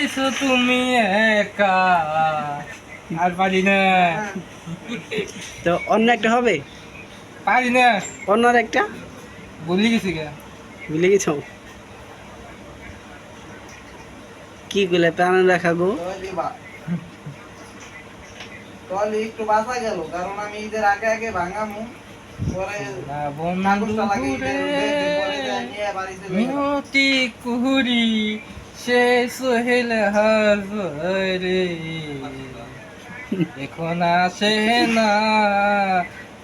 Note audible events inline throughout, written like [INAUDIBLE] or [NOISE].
পাইছো তুমি একা। আর পারি না। তো অন্য একটা হবে? পারি না। অন্য আর একটা? বলি গেছি গে। ভুলে গেছ? কি গুলে প্রাণ রাখা গো। তাহলে একটু বাঁচা গেল কারণ আমি ঈদের আগে আগে ভাঙামু। মিনতি কুহুরি সে সোহেল হারে এখন আসে না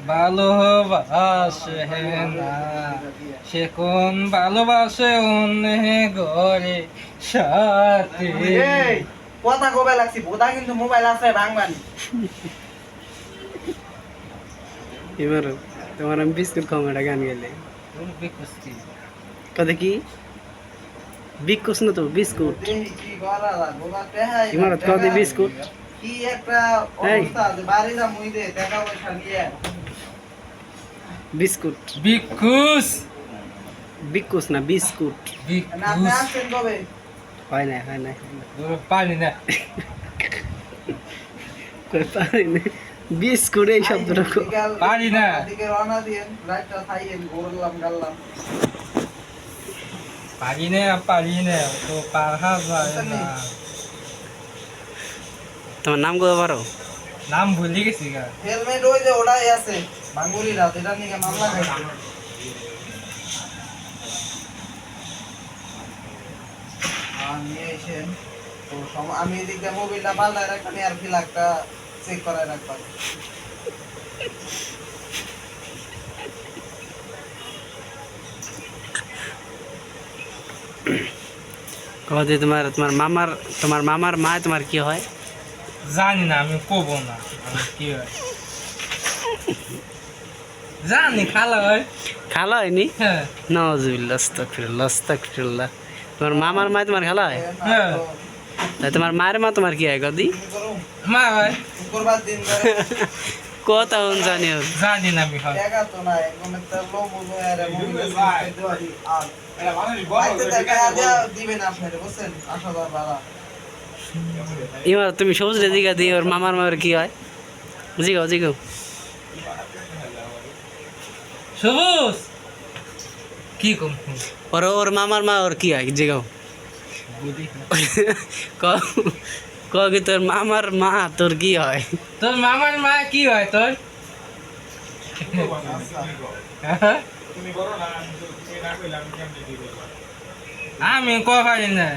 ভালোবাসে না সে কোন ভালোবাসে অন্য ঘরে সাথে কথা কবে লাগছি বোধা কিন্তু মোবাইল আছে ভাঙবানি এবার তোমার আমি বিস্কুট খাওয়া গান গেলে। কথা কি? বিস্কুট না তো? বিস্কুট। কদি বিস্কুট কি একটা এই। অবস্থা যে বাড়ি যা মুই দে টাকা পয়সা নিয়ে বিস্কুট। বিকুস। বিকুস না বিস্কুট। না আপনি কবে হয় না হয় না পানি না। কই পারি না। বিস্কুট এই শব্দটা পারি না। পারি না পারি না তো পারা যায় না তোমার নাম কবে পারো? নাম ভুলে গেছি গা। হেলমেট ওই যে ওটাই আছে বাঙ্গুরি রাত এটা নিয়ে মামলা খাইছে নিয়ে এসেন তো আমি এদিক দিয়ে মোবিলটা পাল্টায় রাখবেন আর ফিলাকটা চেক করায় রাখবেন কবে তোমার তোমার মামার তোমার মামার মা তোমার কি হয়? জানি না আমি কব না কি হয়? জানি খালা হয়। খালা হয়নি? হ্যাঁ। নজবিল্লা আস্তাগফিরুল্লাহ আস্তাগফিরুল্লাহ। তোমার মামার মা তোমার খালা হয়? হ্যাঁ। তাই তোমার মায়ের মা তোমার কি হয় করুম? মা হয়। [LAUGHS] কথা হন জানি জানি না আমি তো না একদম একটা আরে এবার তুমি সবুজ রে জিগা দিই ওর মামার মায়ের কি হয়? জিগাও জিগাও। সবুজ! কি কম ওর ওর মামার মা ওর কি হয়? জিগাও। ক ক তোর মামার মা, তোর কি হয়? তোর মামার মা কি হয় তোর? হ্যাঁ? আমি ক পারি না।